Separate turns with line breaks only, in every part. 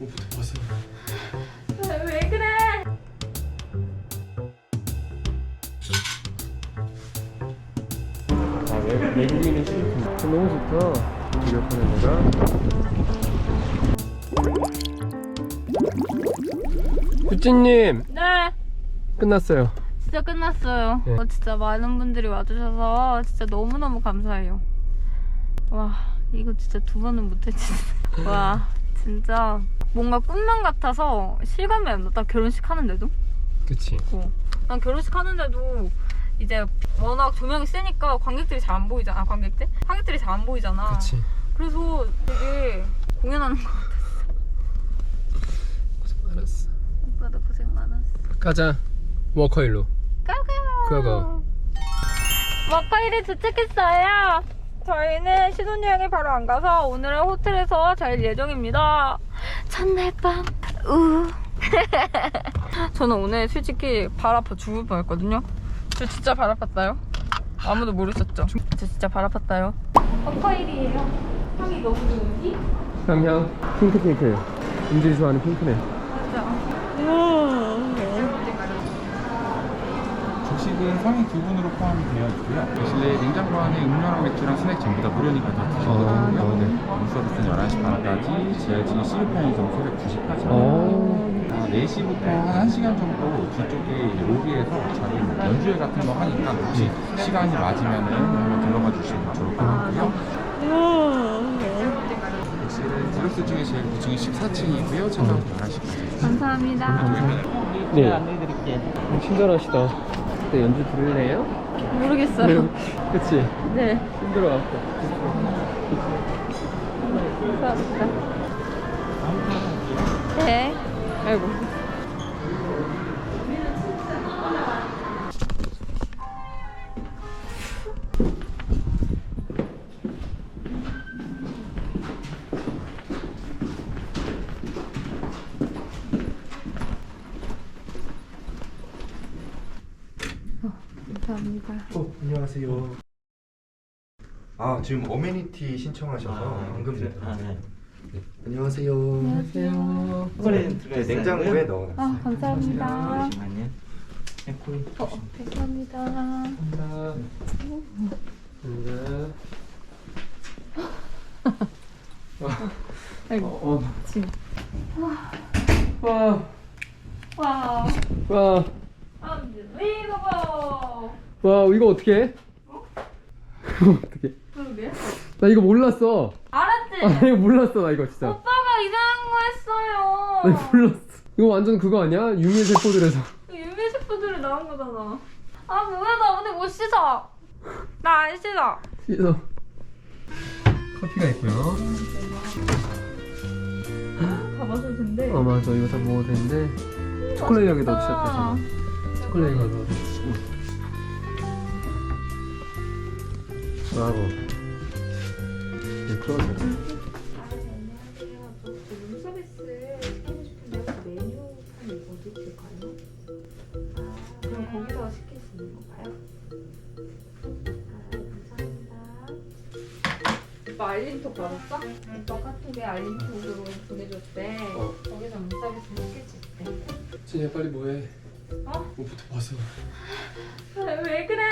옷부터 벗어.
왜, 왜 그래?
아 외, 외국인은 실리콘. 너무 좋다. 기억하는 데가. 구찌님
네,
끝났어요.
진짜 끝났어요.
네.
어, 진짜 많은 분들이 와주셔서 진짜 너무너무 감사해요. 와, 이거 진짜 두 번은 못했지. 와, 진짜 뭔가 꿈만 같아서 실감이 안 나. 나 결혼식 하는데도?
그치.
어. 난 결혼식 하는데도 이제 워낙 조명이 세니까 관객들이 잘 안 보이잖아. 아, 관객들? 관객들이 잘 안 보이잖아.
그치.
그래서 되게 공연하는 거.
알았어.
오빠도 고생 많았어.
가자. 워커힐로.
가가. 와카이를 도착했어요. 저희는 신혼여행을 바로 안 가서 오늘은 호텔에서 잘 예정입니다. 첫날 밤, 우. 저는 오늘 솔직히 발 아파 죽을 뻔 했거든요. 저 진짜 발 아팠다요. 아무도 모르셨죠? 저 진짜 발 아팠다요. 와카이리예요. 향이 너무 좋은지?
향향 핑크 핑크. 은질이 좋아하는 핑크네.
맞아.
주식은 성인 두 분으로 포함이 되어 있고요. 실내 냉장고 안에 음료랑 맥주랑 스낵 전부 다 무료니까 다 드셔도
아,
되고요.
네.
룸 서비스는 11시 반까지, 지하진 시루편에서 새벽 2시까지.
오.
4시부터 한 1시간 정도 뒤쪽에 로비에서 자기 뭐 연주회 같은 거 하니까 혹시 시간이 맞으면은 한번 들러가 주시면 좋을 것 같고요. 욕실은 디럭스 중에 제일 9층이 14층이고요. 참여는 11시까지.
감사합니다.
네. 안내해드릴게요. 친절하시다. 그때 연주 들을래요?
모르겠어요.
그치.
네.
힘들어 갖고.
감사합니다. 네. 아이고.
안녕하세요. 아, 지금 어메니티 신청하셔서 방금 됐다. 네. 안녕하세요.
안녕하세요.
네, 냉장고에 넣어놨어요.
아, 감사합니다.
잠시만요. 네, 코인
어, 감사합니다.
감사합니다. 감사합니다.
아이고,
어, 어.
지금.
와,
와,
와,
unbelievable.
와, 이거 어떻게 해? 이거 어떻게?
그러게.
나 이거 몰랐어.
알았지?
아, 이거 몰랐어, 나 이거 진짜.
오빠가 이상한 거 했어요.
나 이거 몰랐어. 이거 완전 그거 아니야? 유미 세포들에서.
유미 셰프들이 나온 거잖아. 아, 뭐야, 나 오늘 못 씻어. 나 안 씻어.
씻어. 커피가 있고요.
다 마셔도 된대.
어, 맞아. 이거 다 먹어도 되는데. 초콜릿 여기 넣으셨다. 초콜릿 이거 넣어. 브라보. 이거 풀어줘.
룸서비스 시키고 싶은데 그 메뉴판이 어디 있을까요? 아, 그럼 거기서 시킬 수 있는 건가요? 아, 감사합니다.
오빠 알림톡 받았어? 오빠 카톡에 알림톡으로 보내줬대.
어.
거기서 수 있대.
진이야 빨리 뭐해?
어?
옷부터 벗어.
아, 왜 그래?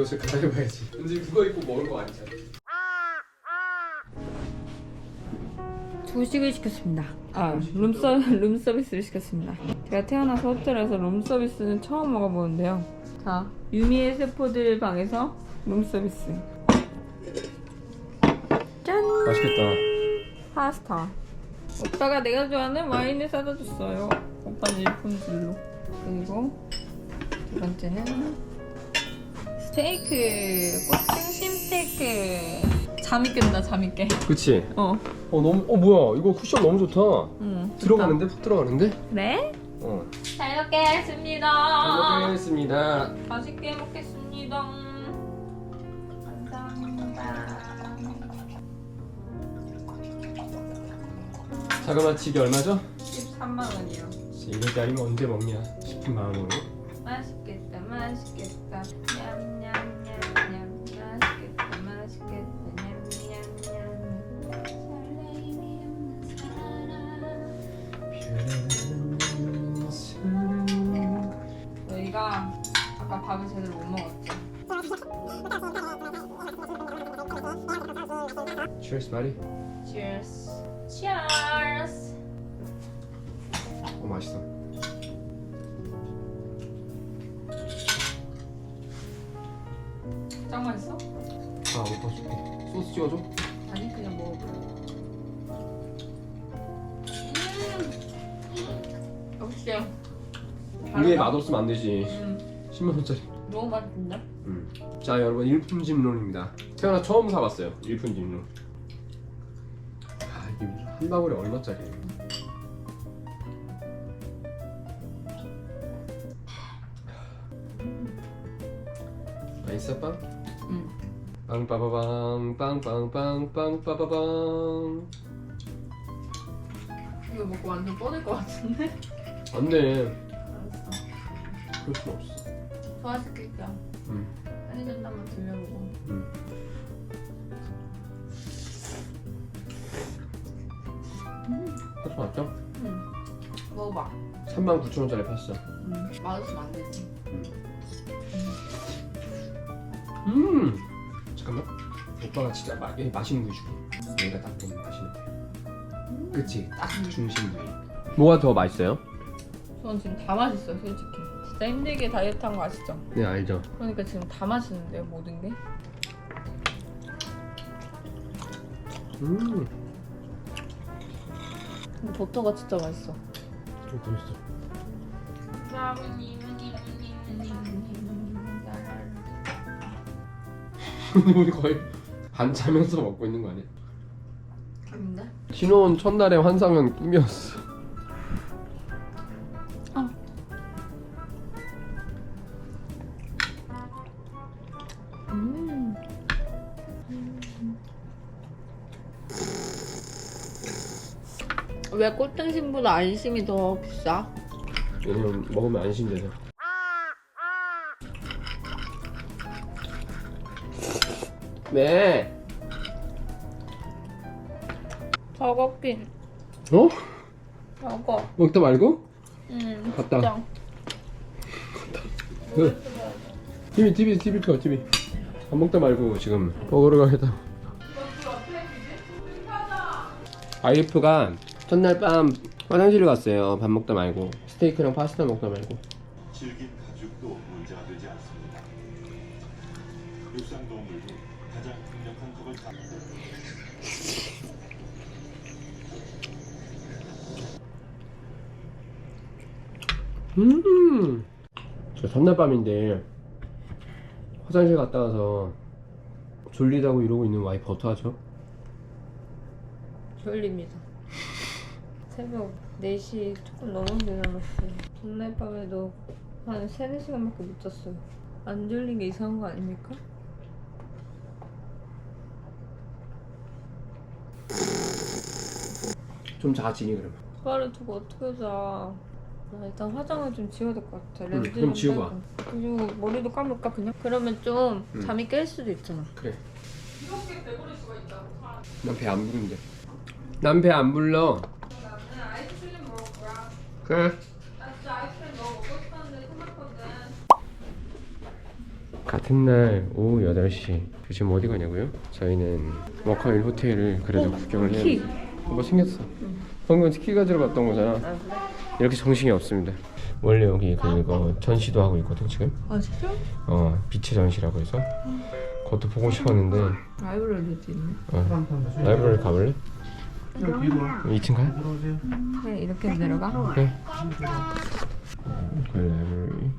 옷을 갈아입어야지. 은지 그거 입고 먹을 거 아니잖아.
조식을 시켰습니다. 아, 룸서, 룸서비스를 시켰습니다. 제가 태어나서 호텔에서 룸서비스는 처음 먹어보는데요. 자, 유미의 세포들 방에서 룸서비스. 짠!
맛있겠다.
파스타. 오빠가 내가 좋아하는 와인을 사다 줬어요. 오빠는 일품들로. 그리고 두 번째는 스테이크. 꽃등심 스테이크. 잠이 깬다, 잠이 깨.
그치?
어.
어 너무 어 뭐야 이거 쿠션 너무 좋다.
응.
들어가는데 푹 들어가는데?
네?
어.
잘 먹겠습니다.
잘 먹겠습니다.
맛있게 먹겠습니다. 감사합니다.
자그마치 얼마죠?
13만 원이요.
이럴 때 아니면 언제 먹냐 싶은 마음으로. Cheers, buddy.
Cheers. Cheers.
어 맛있어.
짱 맛있어?
아 오빠 어, 소스 찍어줘.
아니 그냥 먹어. 여보세요.
위에 맛없으면 안 되지.
음,
10만 원짜리.
너무 맛있는데?
음. 자, 여러분 일품짐론입니다. 태어나 처음 사봤어요. 일품짐론. 아, 이게 한 방울에 얼마짜리예요? 맛있어 빵?
응.
빵빠바방 빵빵빵빵 빠바방
이거 먹고 완전 뻗을 것 같은데?
안돼
알았어.
그럴 순 없어
소화시킬게요.
응.
편의점 한번 들려보고.
응. 파스 맞죠?
응. 먹어봐.
39,000원짜리 파스타
응. 맛없으면 안 되지.
음 잠깐만 오빠가 진짜 마, 얘 맛있는 부위 줄게 얘가 딱 보면 맛있는 부위 그치 딱 중심 부위 뭐가 더 맛있어요?
저는 지금 다 맛있어요, 솔직히. 진짜 힘들게 다이어트 한 거 아시죠?
네 알죠
그러니까 지금 다 맛있는데요, 모든 게.
음
근데 버터가 진짜 맛있어.
좀더 있어 우리 거의 반 자면서 먹고 있는 거 아니야?
아닌데?
신혼 첫날의 환상은 꿈이었어
왜 꽃등심보다 안심이 더 비싸?
왜냐면 먹으면 안심돼서 네
버거킹.
어?
버거.
먹다 말고?
음.
갔다.
진짜.
그 TV TV TV 켜 TV 밥 먹다 말고 지금 먹으러 가겠다 아이프가 첫날 밤 화장실을 갔어요 밥 먹다 말고 스테이크랑 파스타 먹다 말고
질긴 가죽도 문제가 되지 않습니다. 육상동물도 가장 강력한 턱을 다
음. 저 첫날 밤인데 화장실 갔다 와서 졸리다고 이러고 있는 와이프 어떡하죠?
졸립니다. 새벽 4시 조금 넘었는데 일어났어요. 전날 밤에도 한 3, 4시간밖에 못 잤어요. 안 졸린 게 이상한 거 아닙니까?
좀 자지니 그러면
화를 두고 어떻게 자. 나 일단 화장을 좀 지워야 될 것 같아.
응,
렌즈
그럼
좀
지우고
빼고. 그리고 머리도 감을까 그냥? 그러면 좀
응.
잠이 깰 수도 있잖아.
그래 난배 안 부른대 난배 안 불러
나는 아이스크림 먹을 거야.
그래. 같은 날 오후 8시 지금 어디 가냐고요? 저희는 워커힐 호텔을 그래도 구경을 해야
키.
뭐 생겼어 방금 키 가지러 갔던 거잖아 이렇게 정신이 없습니다 원래 여기 그거 전시도 하고 있거든 지금
아 진짜?
어 빛의 전시라고 해서 그것도 보고 싶었는데
라이브러리도 있네.
어, 라이브러리 가볼래? 2층 가요?
그래 이렇게 내려가?
그 라이브러리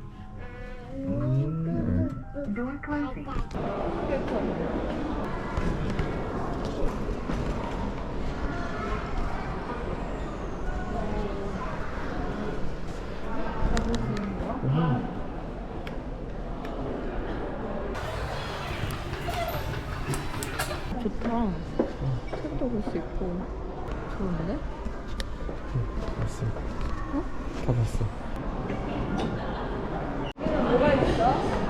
좋다. 책도 볼 수 있고 좋은데?
봤어 다 봤어?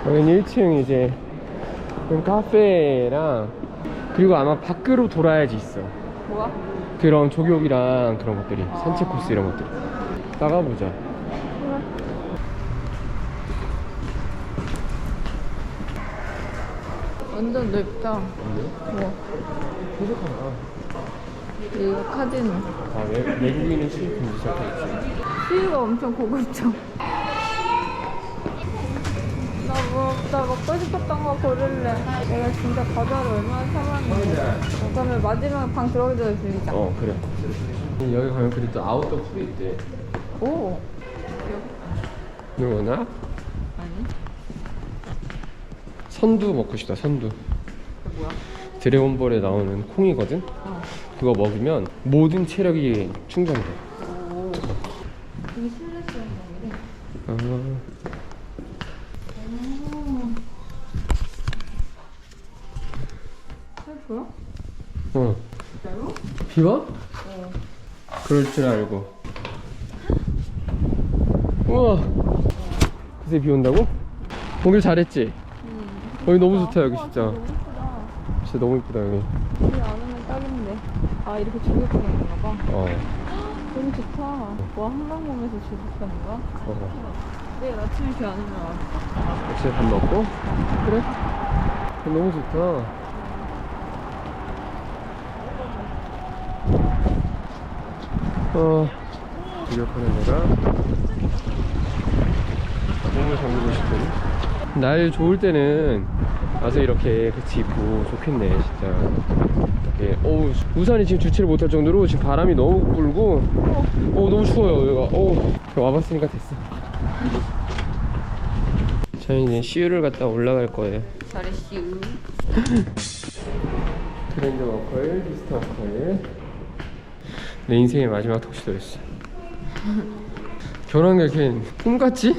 여기는 1층 이제 카페랑 그리고 아마 밖으로 돌아야지 있어
뭐야?
그런 조격이랑 그런 것들이 산책 코스 이런 것들 나가보자
완전 넓다. 우와.
부족하다.
이거 카지노.
아, 외, 외국인은 수입 금지 적혀있지.
수위가 엄청 고급져. 나 뭐, 나 먹고 싶었던 거 고를래. 내가 진짜 과자를 얼마나 사봤는데. 어, 그러면 마지막에 방 들어오기 전에 들리자.
어, 그래. 여기 가면 그래도 또 아웃도어 풀이 있대.
오.
뭐나?
아니.
선두 먹고 싶다, 선두.
그게 뭐야?
드래곤볼에 나오는 콩이거든?
어.
그거 먹으면 모든 체력이 충전돼.
오. 되게
아? 어.
진짜로?
비와?
어.
그럴 줄 알고. 우와. 그새 비 온다고? 오길 잘했지? 여기 너무 좋다, 여기 진짜.
너무 예쁘다.
진짜 너무 이쁘다, 여기.
딱인데. 아, 이렇게 조격하는 건가 봐.
어.
너무 좋다. 와, 한강공에서 조격하는 거야?
어.
내일 아침에 비안 오면 와.
역시 밥 먹고? 그래? 너무 좋다. 어, 이렇게는 내가 몸을 잠그고 싶은. 날 좋을 때는 와서 이렇게 같이 입고 좋겠네, 진짜. 이렇게, 어우, 우산이 지금 주체를 못할 정도로 지금 바람이 너무 불고, 어, 너무 추워요, 여기가. 어우, 와봤으니까 됐어. 저희 이제 시유를 갔다 올라갈 거예요.
잘했슈.
트렌드 워커일, 비스트 워커일. 내 인생의 마지막 턱시도였어. 결혼한 게 이렇게 꿈 같지?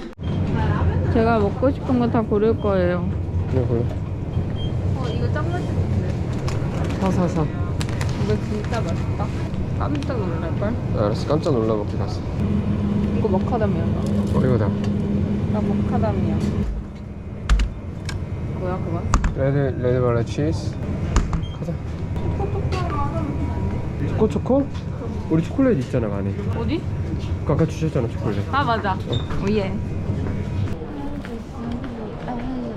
제가 먹고 싶은 거 다 고를 거예요.
그래 보여.
어, 이거 짱 맛있
사사사.
이거 진짜 맛있다. 깜짝 놀랄걸?
알았어, 깜짝 놀라먹게 갔어.
이거 머카다미야가.
어, 이거다.
나 머카다미야. 뭐야, 그건?
레드 레드 발라 치즈. 가자. 초코 초코? 우리 초콜릿 있잖아 안에.
어디?
아까 주셨잖아 초콜릿.
아, 맞아. 오예.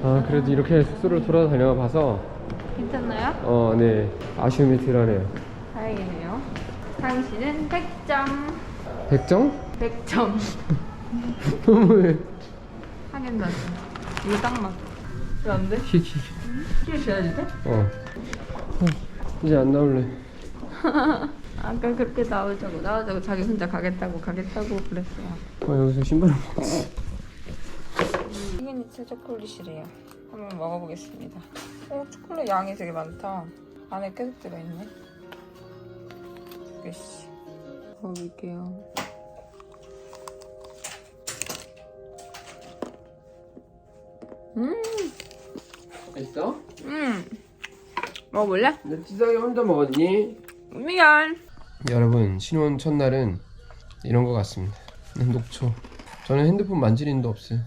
아 그래도 이렇게 숙소를 돌아다녀 봐서
괜찮나요?
어 네 아쉬움이 덜하네요.
다행이네요. 당신은 100점.
100점?
100점.
너무해.
하겐다즈. 이거 딱 맞아. 왜안 돼?
키키.
키를 줘야지 돼?
어. 어, 이제 안 나올래.
아까 그렇게 나오자고 나오자고 자기 혼자 가겠다고 가겠다고 그랬어요.
어, 여기서 신발을 먹지.
시그니처 초콜릿이래요. 한번 먹어보겠습니다. 어, 초콜릿 양이 되게 많다. 안에 계속 들어있네. 몇시 먹어볼게요. 음,
맛있어?
음. 먹어볼래?
너 지성이 혼자 먹었니?
미안.
여러분 신혼 첫날은 이런 것 같습니다. 녹초. 저는 핸드폰 만질 일도 없어요.